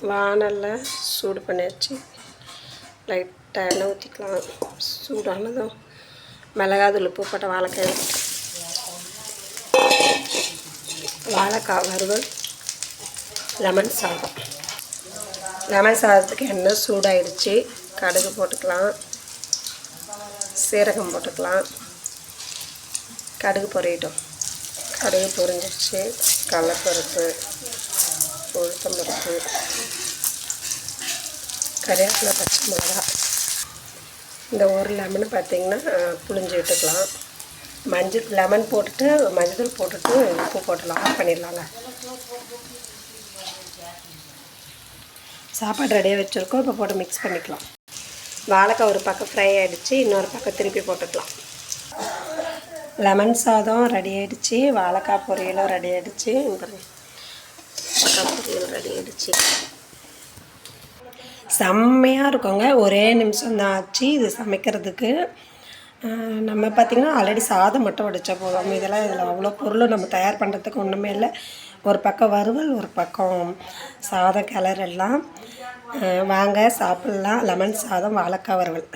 வானலில் சூடு பண்ணியாச்சு. லைட்டாக எண்ணெய் ஊற்றிக்கலாம் சூடானதும் மிளகாதூள் உப்பு போட்ட வாழைக்காய். வாழைக்காய் வறுவல். லெமன் சாதம். லெமன் சாதத்துக்கு எண்ணெய் சூடாயிடுச்சு. கடுகு போட்டுக்கலாம். சீரகம் போட்டுக்கலாம். கடுகு பொரியட்டும். கடுகு பொரிஞ்சிடுச்சு கடலப்பருப்பு. உளுத்தம் பருப்பு கறிவேப்பிலை பச்சை மிளகா. இந்த ஒரு லெமனு பார்த்தீங்கன்னா புளிஞ்சு விட்டுக்கலாம். மஞ்சள் லெமன் போட்டுட்டு மஞ்சள் போட்டுட்டு உப்பு போட்டலாம் ஆஃப் பண்ணிடலாங்க சாப்பாடு ரெடியாக வச்சுருக்கோம். இப்போ போட்டு மிக்ஸ் பண்ணிக்கலாம். வாழைக்காய் ஒரு பக்கம் ஃப்ரை ஆகிடுச்சு இன்னொரு பக்கம் திருப்பி போட்டுக்கலாம். லெமன் சாதம் ரெடி ஆகிடுச்சு வாழைக்காய் பொரியலும் ரெடி ஆகிடுச்சு பொரியல் ரெடி ஆகிடுச்சு செம்மையாக இருக்குங்க. ஒரே நிமிஷம் தான் ஆச்சு. இது சமைக்கிறதுக்கு. நம்ம பார்த்திங்கன்னா ஆல்ரெடி சாதம் மட்டும் வடித்தா போதும். இதெல்லாம் இதில் அவ்வளோ பொருளும் நம்ம தயார் பண்ணுறதுக்கு ஒன்றுமே இல்லை. ஒரு பக்கம் வறுவல் ஒரு பக்கம் சாதம் கிளறெல்லாம். வாங்க சாப்பிட்லாம். லெமன் சாதம் வாழைக்காய் வறுவல்.